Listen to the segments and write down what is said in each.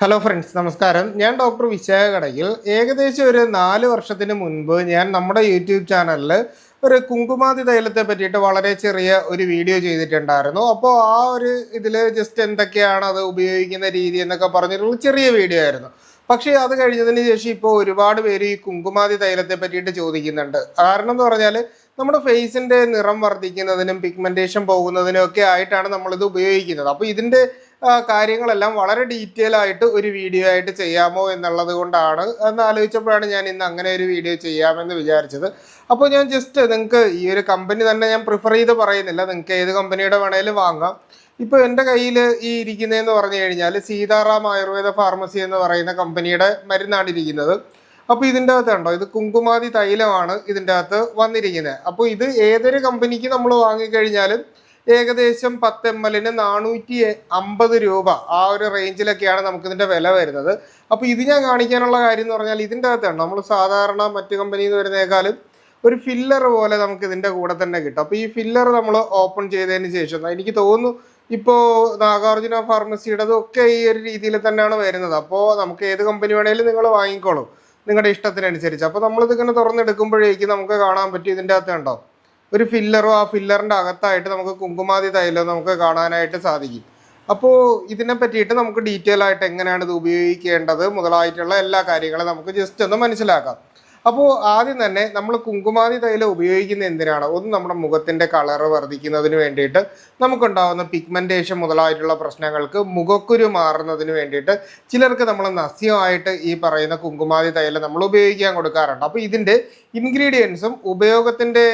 Hello friends നമസ്കാരം. ഞാൻ doctor Vishakha കടയിൽ ഏകദേശം ഒരു നാല് വർഷത്തിന് മുൻപ് ഞാൻ നമ്മുടെ യൂട്യൂബ് ചാനലിൽ ഒരു കുങ്കുമാതി തൈലത്തെ പറ്റിയിട്ട് വളരെ ചെറിയ ഒരു വീഡിയോ ചെയ്തിട്ടുണ്ടായിരുന്നു. അപ്പോൾ ആ ഒരു ഇതിൽ ജസ്റ്റ് എന്തൊക്കെയാണ് അത് ഉപയോഗിക്കുന്ന രീതി എന്നൊക്കെ പറഞ്ഞിട്ടുള്ള ചെറിയ വീഡിയോ ആയിരുന്നു. പക്ഷേ അത് കഴിഞ്ഞതിന് ശേഷം ഇപ്പോൾ ഒരുപാട് പേര് ഈ കുങ്കുമാതി തൈലത്തെ പറ്റിയിട്ട് ചോദിക്കുന്നുണ്ട്. കാരണം എന്ന് പറഞ്ഞാൽ നമ്മുടെ ഫേസിന്റെ നിറം വർദ്ധിക്കുന്നതിനും പിഗ്മെന്റേഷൻ പോകുന്നതിനും ഒക്കെ ആയിട്ടാണ് നമ്മളിത് ഉപയോഗിക്കുന്നത്. അപ്പോൾ ഇതിന്റെ ആ, കാര്യങ്ങളെല്ലാം വളരെ ഡീറ്റെയിൽ ആയിട്ട് ഒരു വീഡിയോ ആയിട്ട് ചെയ്യാമോ എന്നുള്ളത് കൊണ്ടാണ് എന്ന് ആലോചിച്ചപ്പോഴാണ് ഞാൻ ഇന്ന് അങ്ങനെ ഒരു വീഡിയോ ചെയ്യാമെന്ന് വിചാരിച്ചത്. അപ്പോൾ ഞാൻ ജസ്റ്റ് നിങ്ങൾക്ക് ഈ ഒരു കമ്പനി തന്നെ ഞാൻ പ്രിഫർ ചെയ്ത് പറയുന്നില്ല. നിങ്ങൾക്ക് ഏത് കമ്പനിയുടെ വേണേലും വാങ്ങാം. ഇപ്പോൾ എന്റെ കയ്യിൽ ഈ ഇരിക്കുന്നതെന്ന് പറഞ്ഞു കഴിഞ്ഞാൽ സീതാറാം ആയുർവേദ ഫാർമസി എന്ന് പറയുന്ന കമ്പനിയുടെ മരുന്നാണ് ഇരിക്കുന്നത്. അപ്പോൾ ഇതിന്റെ അകത്ത് ഉണ്ടോ ഇത് കുങ്കുമാതി തൈലമാണ് ഇതിന്റെ അകത്ത് വന്നിരിക്കുന്നത്. അപ്പോൾ ഇത് ഏതൊരു കമ്പനിക്ക് നമ്മൾ വാങ്ങിക്കഴിഞ്ഞാലും ഏകദേശം പത്ത് എം എല്ലിന് നാനൂറ്റി അമ്പത് രൂപ ആ ഒരു റേഞ്ചിലൊക്കെയാണ് നമുക്കിതിന്റെ വില വരുന്നത്. അപ്പോൾ ഇത് ഞാൻ കാണിക്കാനുള്ള കാര്യം എന്ന് പറഞ്ഞാൽ ഇതിന്റെ അകത്താണ് നമ്മൾ സാധാരണ മറ്റു കമ്പനിയിൽ നിന്ന് വരുന്നേക്കാളും ഒരു ഫില്ലർ പോലെ നമുക്ക് ഇതിന്റെ കൂടെ തന്നെ കിട്ടും. അപ്പോൾ ഈ ഫില്ലർ നമ്മൾ ഓപ്പൺ ചെയ്തതിന് ശേഷം എനിക്ക് തോന്നുന്നു ഇപ്പോൾ നാഗാർജുന ഫാർമസിയുടേതും ഒക്കെ ഈ ഒരു രീതിയിൽ തന്നെയാണ് വരുന്നത്. അപ്പോൾ നമുക്ക് ഏത് കമ്പനി വേണേലും നിങ്ങൾ വാങ്ങിക്കോളൂ നിങ്ങളുടെ ഇഷ്ടത്തിനനുസരിച്ച്. അപ്പോൾ നമ്മളിത് ഇങ്ങനെ തുറന്നെടുക്കുമ്പോഴേക്കും നമുക്ക് കാണാൻ പറ്റും ഇതിന്റെ അകത്ത് കണ്ടോ? ഒരു ഫില്ലറോ ആ ഫില്ലറിന്റെ അകത്തായിട്ട് നമുക്ക് കുങ്കുമാതി തൈലം നമുക്ക് കാണാനായിട്ട് സാധിക്കും. അപ്പോൾ ഇതിനെ പറ്റിയിട്ട് നമുക്ക് ഡീറ്റെയിൽ ആയിട്ട് എങ്ങനെയാണ് ഇത് ഉപയോഗിക്കേണ്ടത് മുതലായിട്ടുള്ള എല്ലാ കാര്യങ്ങളും നമുക്ക് ജസ്റ്റ് ഒന്ന് മനസ്സിലാക്കാം. അപ്പോൾ ആദ്യം തന്നെ നമ്മൾ കുങ്കുമാതി തൈലം ഉപയോഗിക്കുന്ന എന്തിനാണ്? ഒന്ന് നമ്മുടെ മുഖത്തിന്റെ കളറ് വർദ്ധിക്കുന്നതിന് വേണ്ടിയിട്ട് നമുക്കുണ്ടാകുന്ന പിഗ്മെന്റേഷൻ മുതലായിട്ടുള്ള പ്രശ്നങ്ങൾക്ക് മുഖക്കുരു മാറുന്നതിന് വേണ്ടിയിട്ട് ചിലർക്ക് നമ്മൾ നസ്യമായിട്ട് ഈ പറയുന്ന കുങ്കുമാതി തൈലം നമ്മൾ ഉപയോഗിക്കാൻ കൊടുക്കാറുണ്ട്. അപ്പോൾ ഇതിന്റെ ഇൻഗ്രീഡിയൻസും ഉപയോഗത്തിന്റെ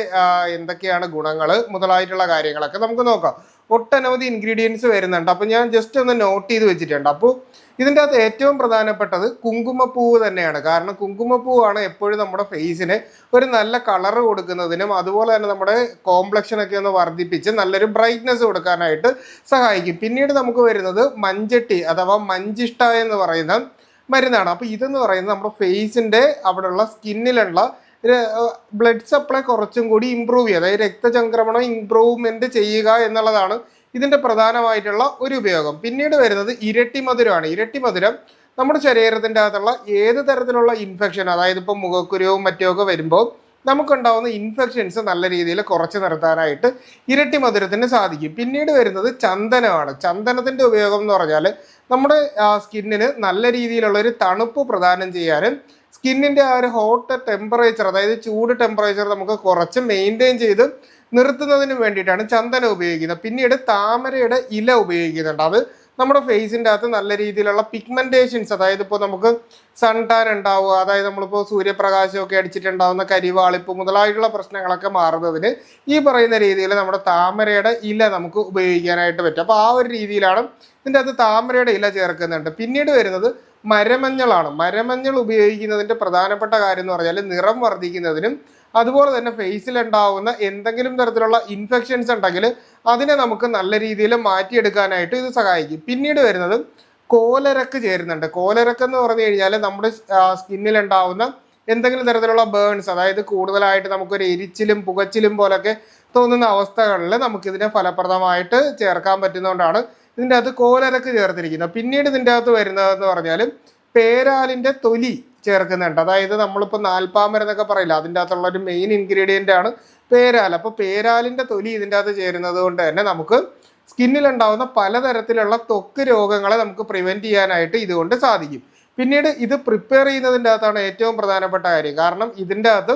എന്തൊക്കെയാണ് ഗുണങ്ങൾ മുതലായിട്ടുള്ള കാര്യങ്ങളൊക്കെ നമുക്ക് നോക്കാം. ഒട്ടനവധി ഇൻഗ്രീഡിയൻസ് വരുന്നുണ്ട്. അപ്പോൾ ഞാൻ ജസ്റ്റ് ഒന്ന് നോട്ട് ചെയ്ത് വെച്ചിട്ടുണ്ട്. അപ്പോൾ ഇതിന്റെ അകത്ത് ഏറ്റവും പ്രധാനപ്പെട്ടത് കുങ്കുമപ്പൂവ് തന്നെയാണ്. കാരണം കുങ്കുമപ്പൂവാണ് എപ്പോഴും നമ്മുടെ ഫേസിന് ഒരു നല്ല കളർ കൊടുക്കുന്നതിനും അതുപോലെ തന്നെ നമ്മുടെ കോംപ്ലക്ഷൻ ഒക്കെ ഒന്ന് വർദ്ധിപ്പിച്ച് നല്ലൊരു ബ്രൈറ്റ്നസ് കൊടുക്കാനായിട്ട് സഹായിക്കും. പിന്നീട് നമുക്ക് വരുന്നത് മഞ്ചട്ടി അഥവാ മഞ്ചിഷ്ട എന്ന് പറയുന്ന മരുന്നാണ്. അപ്പോൾ ഇതെന്ന് പറയുന്നത് നമ്മുടെ ഫേസിന്റെ അവിടെയുള്ള സ്കിന്നിലുള്ള ബ്ലഡ് സപ്ലൈ കുറച്ചും കൂടി ഇമ്പ്രൂവ് ചെയ്യുക അതായത് രക്തചംക്രമണം ഇമ്പ്രൂവ്മെന്റ് ചെയ്യുക എന്നുള്ളതാണ് ഇതിന്റെ പ്രധാനമായിട്ടുള്ള ഒരു ഉപയോഗം. പിന്നീട് വരുന്നത് ഇരട്ടി മധുരമാണ്. ഇരട്ടി മധുരം നമ്മുടെ ശരീരത്തിന്റെ അകത്തുള്ള ഏത് തരത്തിലുള്ള ഇൻഫെക്ഷൻ അതായത് ഇപ്പോൾ മുഖക്കുരുവും മറ്റുമൊക്കെ വരുമ്പോൾ നമുക്കുണ്ടാവുന്ന ഇൻഫെക്ഷൻസ് നല്ല രീതിയിൽ കുറച്ച് നിർത്താനായിട്ട് ഇരട്ടി മധുരത്തിന് സാധിക്കും. പിന്നീട് വരുന്നത് ചന്ദനമാണ്. ചന്ദനത്തിന്റെ ഉപയോഗം എന്ന് പറഞ്ഞാൽ നമ്മുടെ സ്കിന്നിന് നല്ല രീതിയിലുള്ള ഒരു തണുപ്പ് പ്രദാനം ചെയ്യാനും സ്കിന്നിന്റെ ആ ഒരു ഹോട്ട് ടെമ്പറേച്ചർ അതായത് ചൂട് ടെമ്പറേച്ചർ നമുക്ക് കുറച്ച് മെയിന്റെയിൻ ചെയ്ത് നിർത്തുന്നതിന് വേണ്ടിയിട്ടാണ് ചന്ദനം ഉപയോഗിക്കുന്നത്. പിന്നീട് താമരയുടെ ഇല ഉപയോഗിക്കുന്നുണ്ട്. അത് നമ്മുടെ ഫേസിന്റെ അകത്ത് നല്ല രീതിയിലുള്ള പിഗ്മെന്റേഷൻസ് അതായത് ഇപ്പോൾ നമുക്ക് സൺ ടാൻ ഉണ്ടാവുക അതായത് നമ്മളിപ്പോൾ സൂര്യപ്രകാശമൊക്കെ അടിച്ചിട്ടുണ്ടാവുന്ന കരിവാളിപ്പ് മുതലായിട്ടുള്ള പ്രശ്നങ്ങളൊക്കെ മാറുന്നതിന് ഈ പറയുന്ന രീതിയിൽ നമ്മുടെ താമരയുടെ ഇല നമുക്ക് ഉപയോഗിക്കാനായിട്ട് പറ്റും. അപ്പോൾ ആ ഒരു രീതിയിലാണ് ഇതിന്റെ അകത്ത് താമരയുടെ ഇല ചേർക്കുന്നുണ്ട്. പിന്നീട് വരുന്നത് മരമഞ്ഞളാണ്. മരമഞ്ഞൾ ഉപയോഗിക്കുന്നതിന്റെ പ്രധാനപ്പെട്ട കാര്യം എന്ന് പറഞ്ഞാൽ നിറം വർദ്ധിക്കുന്നതിനും അതുപോലെ തന്നെ ഫേസിൽ ഉണ്ടാവുന്ന എന്തെങ്കിലും തരത്തിലുള്ള ഇൻഫെക്ഷൻസ് ഉണ്ടെങ്കിൽ അതിനെ നമുക്ക് നല്ല രീതിയിൽ മാറ്റിയെടുക്കാനായിട്ട് ഇത് സഹായിക്കും. പിന്നീട് വരുന്നത് കോലരക്ക് ചേരുന്നുണ്ട്. കോലരക്ക് എന്ന് പറഞ്ഞു കഴിഞ്ഞാൽ നമ്മുടെ സ്കിന്നിൽ ഉണ്ടാവുന്ന എന്തെങ്കിലും തരത്തിലുള്ള ബേൺസ് അതായത് കൂടുതലായിട്ട് നമുക്കൊരു എരിച്ചിലും പുകച്ചിലും പോലൊക്കെ തോന്നുന്ന അവസ്ഥകളിൽ നമുക്കിതിനെ ഫലപ്രദമായിട്ട് ചേർക്കാൻ പറ്റുന്നതുകൊണ്ടാണ് ഇതിന്റെ അകത്ത് കോലരക്ക് ചേർത്തിരിക്കുന്നത്. പിന്നീട് ഇതിന്റെ അകത്ത് വരുന്നതെന്ന് പറഞ്ഞാൽ പേരാലിന്റെ തൊലി ചേർക്കുന്നുണ്ട്. അതായത് നമ്മളിപ്പോൾ നാൽപ്പാമരെന്നൊക്കെ പറയില്ല അതിന്റെ അകത്തുള്ള ഒരു മെയിൻ ഇൻഗ്രീഡിയന്റ് ആണ് പേരാൽ. അപ്പോൾ പേരാലിന്റെ തൊലി ഇതിന്റെ അകത്ത് ചേരുന്നത് കൊണ്ട് തന്നെ നമുക്ക് സ്കിന്നിൽ ഉണ്ടാകുന്ന പലതരത്തിലുള്ള തൊക്ക് രോഗങ്ങളെ നമുക്ക് പ്രിവെന്റ് ചെയ്യാനായിട്ട് ഇതുകൊണ്ട് സാധിക്കും. പിന്നീട് ഇത് പ്രിപ്പയർ ചെയ്യുന്നതിന്റെ അകത്താണ് ഏറ്റവും പ്രധാനപ്പെട്ട കാര്യം. കാരണം ഇതിന്റെ അകത്ത്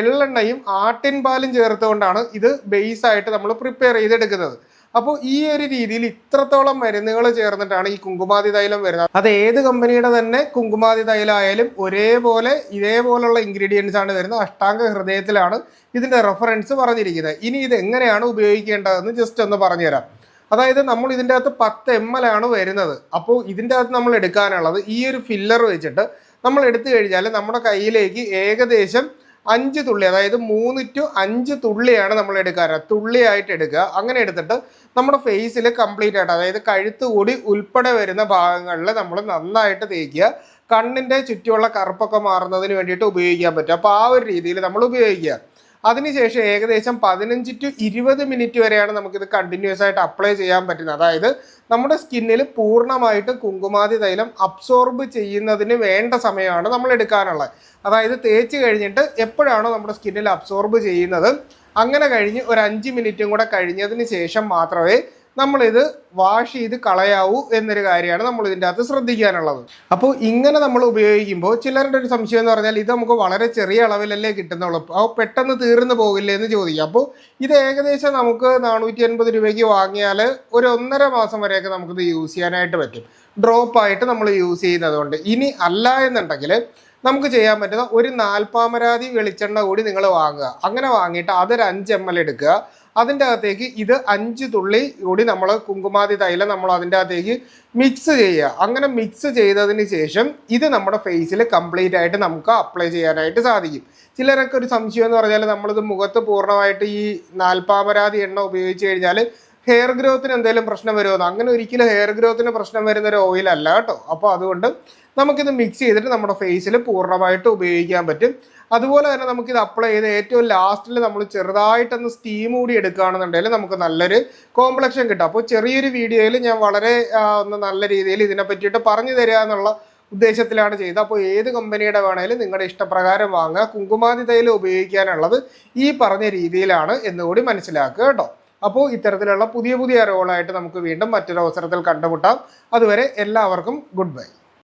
എള്ളെണ്ണയും ആട്ടിൻ പാലും ചേർത്തുകൊണ്ടാണ് ഇത് ബേസ് ആയിട്ട് നമ്മൾ പ്രിപ്പയർ ചെയ്തെടുക്കുന്നത്. അപ്പോൾ ഈ ഒരു രീതിയിൽ ഇത്രത്തോളം മരുന്നുകൾ ചേർന്നിട്ടാണ് ഈ കുങ്കുമാതി തൈലം വരുന്നത്. അത് ഏത് കമ്പനിയുടെ തന്നെ കുങ്കുമാതി തൈലമായാലും ഒരേപോലെ ഇതേപോലുള്ള ഇൻഗ്രീഡിയൻസ് ആണ് വരുന്നത് അഷ്ടാംഗ ഹൃദയത്തിലാണ് ഇതിന്റെ റെഫറൻസ് പറഞ്ഞിരിക്കുന്നത്. ഇനി ഇത് എങ്ങനെയാണ് ഉപയോഗിക്കേണ്ടതെന്ന് ജസ്റ്റ് ഒന്ന് പറഞ്ഞുതരാം. അതായത് നമ്മൾ ഇതിന്റെ അകത്ത് പത്ത് എം എൽ ആണ് വരുന്നത്. അപ്പോൾ ഇതിന്റെ അകത്ത് നമ്മൾ എടുക്കാനുള്ളത് ഈ ഒരു ഫില്ലർ വെച്ചിട്ട് നമ്മൾ എടുത്തു കഴിഞ്ഞാൽ നമ്മുടെ കയ്യിലേക്ക് ഏകദേശം അഞ്ച് തുള്ളി അതായത് മൂന്ന് ടു അഞ്ച് തുള്ളിയാണ് നമ്മൾ എടുക്കാറ്. തുള്ളിയായിട്ട് എടുക്കുക. അങ്ങനെ എടുത്തിട്ട് നമ്മുടെ ഫേസിൽ കംപ്ലീറ്റ് ആയിട്ട് അതായത് കഴുത്ത് കൂടി ഉൾപ്പെടെ വരുന്ന ഭാഗങ്ങളിൽ നമ്മൾ നന്നായിട്ട് തേക്കുക. കണ്ണിന്റെ ചുറ്റുമുള്ള കറുപ്പൊക്കെ മാറുന്നതിന് വേണ്ടിയിട്ട് ഉപയോഗിക്കാൻ പറ്റും. അപ്പോൾ ആ ഒരു രീതിയിൽ നമ്മൾ ഉപയോഗിക്കുക. അതിനുശേഷം ഏകദേശം പതിനഞ്ച് ടു ഇരുപത് മിനിറ്റ് വരെയാണ് നമുക്കിത് കണ്ടിന്യൂസ് ആയിട്ട് അപ്ലൈ ചെയ്യാൻ പറ്റുന്നത്. അതായത് നമ്മുടെ സ്കിന്നിൽ പൂർണമായിട്ടും കുങ്കുമാതി തൈലം അബ്സോർബ് ചെയ്യുന്നതിന് വേണ്ട സമയമാണ് നമ്മൾ എടുക്കാനുള്ളത്. അതായത് തേച്ച് കഴിഞ്ഞിട്ട് എപ്പോഴാണോ നമ്മുടെ സ്കിന്നിൽ അബ്സോർബ് ചെയ്യുന്നത്. അങ്ങനെ കഴിഞ്ഞ് ഒരു അഞ്ച് മിനിറ്റും കൂടെ കഴിഞ്ഞതിന് ശേഷം മാത്രമേ നമ്മളിത് വാഷ് ചെയ്ത് കളയാവൂ എന്നൊരു കാര്യമാണ് നമ്മൾ ഇതിന്റെ അകത്ത് ശ്രദ്ധിക്കാനുള്ളത്. അപ്പോൾ ഇങ്ങനെ നമ്മൾ ഉപയോഗിക്കുമ്പോൾ ചിലരുടെ ഒരു സംശയം എന്ന് പറഞ്ഞാൽ ഇത് നമുക്ക് വളരെ ചെറിയ അളവിലല്ലേ കിട്ടുന്നുള്ളൂ. അപ്പോൾ പെട്ടെന്ന് തീർന്നു പോകില്ലേ എന്ന് ചോദിക്കാം. അപ്പോൾ ഇത് ഏകദേശം നമുക്ക് നാനൂറ്റി അൻപത് രൂപയ്ക്ക് വാങ്ങിയാൽ ഒരു ഒന്നര മാസം വരെയൊക്കെ നമുക്കിത് യൂസ് ചെയ്യാനായിട്ട് പറ്റും. ഡ്രോപ്പ് ആയിട്ട് നമ്മൾ യൂസ് ചെയ്യുന്നതുകൊണ്ട് ഇനി അല്ല എന്നുണ്ടെങ്കിൽ നമുക്ക് ചെയ്യാൻ പറ്റുന്ന ഒരു നാൽപ്പാമരാതി വെളിച്ചെണ്ണ കൂടി നിങ്ങൾ വാങ്ങുക. അങ്ങനെ വാങ്ങിയിട്ട് അതൊരു അഞ്ച് എം എൽ എടുക്കുക. അതിന്റെ അകത്തേക്ക് ഇത് അഞ്ച് തുള്ളി കൂടി നമ്മൾ കുങ്കുമാതി തൈലം നമ്മൾ അതിന്റെ അകത്തേക്ക് മിക്സ് ചെയ്യുക. അങ്ങനെ മിക്സ് ചെയ്തതിന് ശേഷം ഇത് നമ്മുടെ ഫേസിൽ കംപ്ലീറ്റ് ആയിട്ട് നമുക്ക് അപ്ലൈ ചെയ്യാനായിട്ട് സാധിക്കും. ചിലരൊക്കെ ഒരു സംശയം എന്ന് പറഞ്ഞാൽ നമ്മളിത് മുഖത്ത് പൂർണമായിട്ട് ഈ നാൽപ്പാമരാതി എണ്ണ ഉപയോഗിച്ച് കഴിഞ്ഞാൽ ഹെയർ ഗ്രോത്തിന് എന്തെങ്കിലും പ്രശ്നം വരുമോ അങ്ങനെ ഒരിക്കലും ഹെയർ ഗ്രോത്തിന് പ്രശ്നം വരുന്ന ഒരു ഓയിൽ അല്ല കേട്ടോ. അപ്പോൾ അതുകൊണ്ട് നമുക്കിത് മിക്സ് ചെയ്തിട്ട് നമ്മുടെ ഫേസിൽ പൂർണമായിട്ട് ഉപയോഗിക്കാൻ പറ്റും. അതുപോലെ തന്നെ നമുക്കിത് അപ്ലൈ ചെയ്ത് ഏറ്റവും ലാസ്റ്റിൽ നമ്മൾ ചെറുതായിട്ടൊന്ന് സ്റ്റീം കൂടി എടുക്കുകയാണെന്നുണ്ടെങ്കിൽ നമുക്ക് നല്ലൊരു കോംപ്ലക്ഷൻ കിട്ടും. അപ്പോൾ ചെറിയൊരു വീഡിയോയിൽ ഞാൻ വളരെ ഒന്ന് നല്ല രീതിയിൽ ഇതിനെ പറ്റിയിട്ട് പറഞ്ഞു തരിക എന്നുള്ള ഉദ്ദേശത്തിലാണ് ചെയ്തത്. അപ്പോൾ ഏത് കമ്പനിയുടെ വേണേലും നിങ്ങളുടെ ഇഷ്ടപ്രകാരം വാങ്ങുക. കുങ്കുമാതി തൈലം ഉപയോഗിക്കാനുള്ളത് ഈ പറഞ്ഞ രീതിയിലാണ് എന്നുകൂടി മനസ്സിലാക്കുക കേട്ടോ. അപ്പോൾ ഇത്തരത്തിലുള്ള പുതിയ പുതിയ അറിവുകളായിട്ട് നമുക്ക് വീണ്ടും മറ്റൊരു അവസരത്തിൽ കണ്ടുമുട്ടാം. അതുവരെ എല്ലാവർക്കും ഗുഡ് ബൈ.